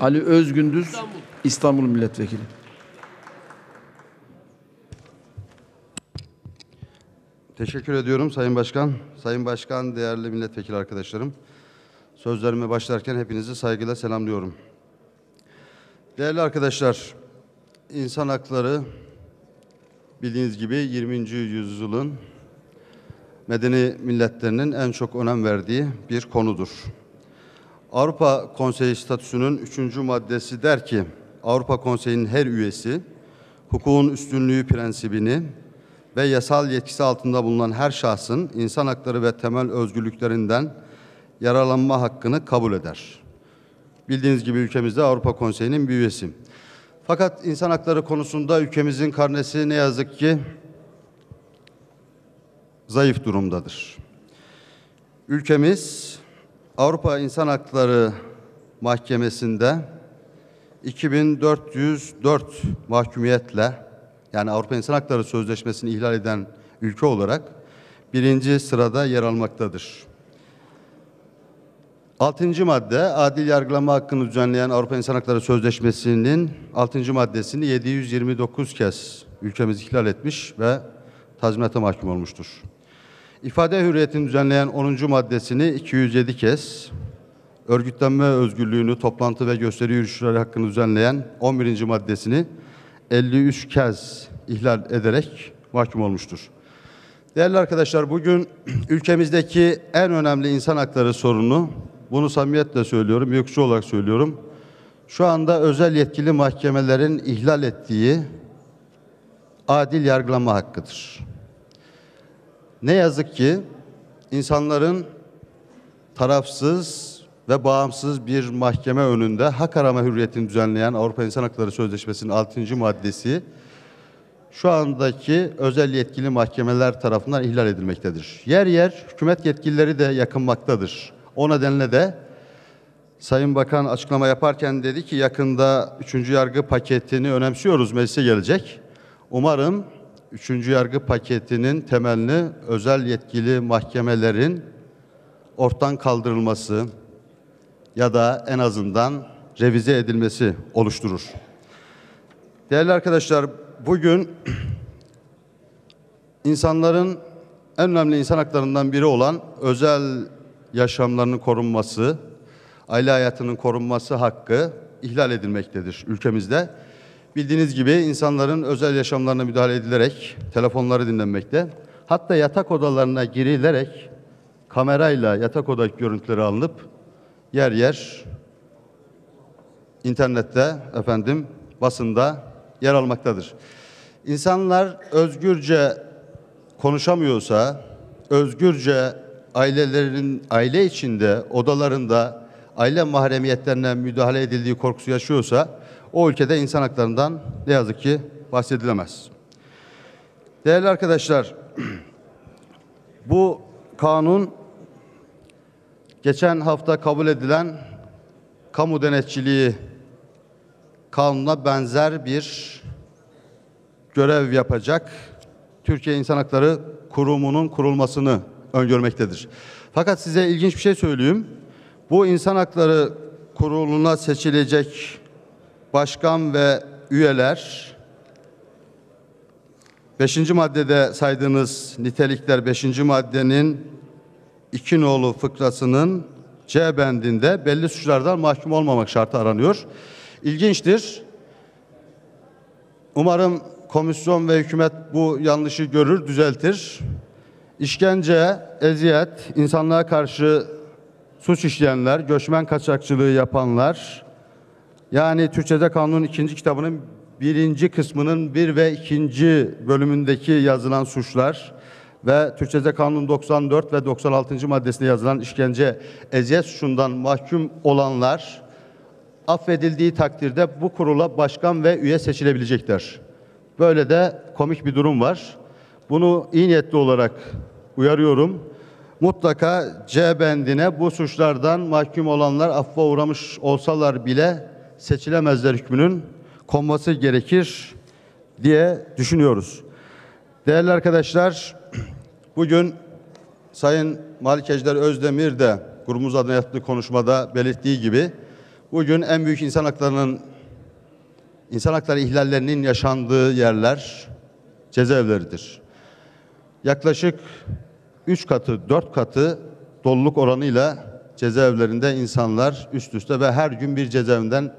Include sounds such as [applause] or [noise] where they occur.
Ali Özgündüz İstanbul Milletvekili. Teşekkür ediyorum Sayın Başkan. Sayın Başkan, değerli milletvekili arkadaşlarım. Sözlerime başlarken hepinizi saygıyla selamlıyorum. Değerli arkadaşlar, insan hakları bildiğiniz gibi 20. yüzyılın medeni milletlerinin en çok önem verdiği bir konudur. Avrupa Konseyi statüsünün üçüncü maddesi der ki, Avrupa Konseyi'nin her üyesi hukukun üstünlüğü prensibini ve yasal yetkisi altında bulunan her şahsın insan hakları ve temel özgürlüklerinden yararlanma hakkını kabul eder. Bildiğiniz gibi ülkemizde Avrupa Konseyi'nin bir üyesi. Fakat insan hakları konusunda ülkemizin karnesi ne yazık ki zayıf durumdadır. Ülkemiz Avrupa İnsan Hakları Mahkemesi'nde 2404 mahkumiyetle yani Avrupa İnsan Hakları Sözleşmesi'ni ihlal eden ülke olarak birinci sırada yer almaktadır. Altıncı madde, adil yargılama hakkını düzenleyen Avrupa İnsan Hakları Sözleşmesi'nin altıncı maddesini 729 kez ülkemiz ihlal etmiş ve tazminata mahkum olmuştur. İfade hürriyetini düzenleyen 10. maddesini 207 kez, örgütlenme özgürlüğünü, toplantı ve gösteri yürüyüşleri hakkını düzenleyen 11. maddesini 53 kez ihlal ederek mahkum olmuştur. Değerli arkadaşlar bugün [clears throat] ülkemizdeki en önemli insan hakları sorunu, bunu samimiyetle söylüyorum, yokçu olarak söylüyorum. Şu anda özel yetkili mahkemelerin ihlal ettiği adil yargılama hakkıdır. Ne yazık ki insanların tarafsız ve bağımsız bir mahkeme önünde hak arama hürriyetini düzenleyen Avrupa İnsan Hakları Sözleşmesi'nin 6. maddesi şu andaki özel yetkili mahkemeler tarafından ihlal edilmektedir. Yer yer hükümet yetkilileri de yakınmaktadır. O nedenle de Sayın Bakan açıklama yaparken dedi ki yakında 3. yargı paketini önemsiyoruz meclise gelecek. Umarım 3. yargı paketinin temelini özel yetkili mahkemelerin ortadan kaldırılması ya da en azından revize edilmesi oluşturur. Değerli arkadaşlar, bugün insanların en önemli insan haklarından biri olan özel yaşamlarının korunması, aile hayatının korunması hakkı ihlal edilmektedir ülkemizde. Bildiğiniz gibi insanların özel yaşamlarına müdahale edilerek telefonları dinlenmekte. Hatta yatak odalarına girilerek kamerayla yatak odaki görüntüleri alınıp yer yer internette efendim basında yer almaktadır. İnsanlar özgürce konuşamıyorsa, özgürce ailelerinin aile içinde odalarında aile mahremiyetlerine müdahale edildiği korkusu yaşıyorsa o ülkede insan haklarından ne yazık ki bahsedilemez. Değerli arkadaşlar, [clears throat] bu kanun geçen hafta kabul edilen kamu denetçiliği kanuna benzer bir görev yapacak Türkiye İnsan Hakları Kurumu'nun kurulmasını öngörmektedir. Fakat size ilginç bir şey söyleyeyim. Bu İnsan Hakları Kurulu'na seçilecek başkan ve üyeler Beşinci maddede saydığınız nitelikler beşinci maddenin iki nolu fıkrasının C bendinde belli suçlardan mahkum olmamak şartı aranıyor. İlginçtir. Umarım komisyon ve hükümet bu yanlışı görür, düzeltir. İşkence, eziyet, insanlığa karşı suç işleyenler, göçmen kaçakçılığı yapanlar, yani Türkçe'de kanunun ikinci kitabının birinci kısmının bir ve ikinci bölümündeki yazılan suçlar ve Türkçe'de kanun 94 ve 96. maddesinde yazılan işkence, eziyet suçundan mahkum olanlar affedildiği takdirde bu kurula başkan ve üye seçilebilecekler. Böyle de komik bir durum var. Bunu iyi niyetli olarak uyarıyorum. Mutlaka C bendine bu suçlardan mahkum olanlar affa uğramış olsalar bile seçilemezler hükmünün konması gerekir diye düşünüyoruz. Değerli arkadaşlar, [clears throat] bugün Sayın Malik Ejder Özdemir de grubumuz adına yaptığı konuşmada belirttiği gibi Bugün en büyük insan haklarının insan hakları ihlallerinin yaşandığı yerler cezaevleridir. Yaklaşık 3 katı, 4 katı doluluk oranıyla cezaevlerinde insanlar üst üste ve her gün bir cezaevinden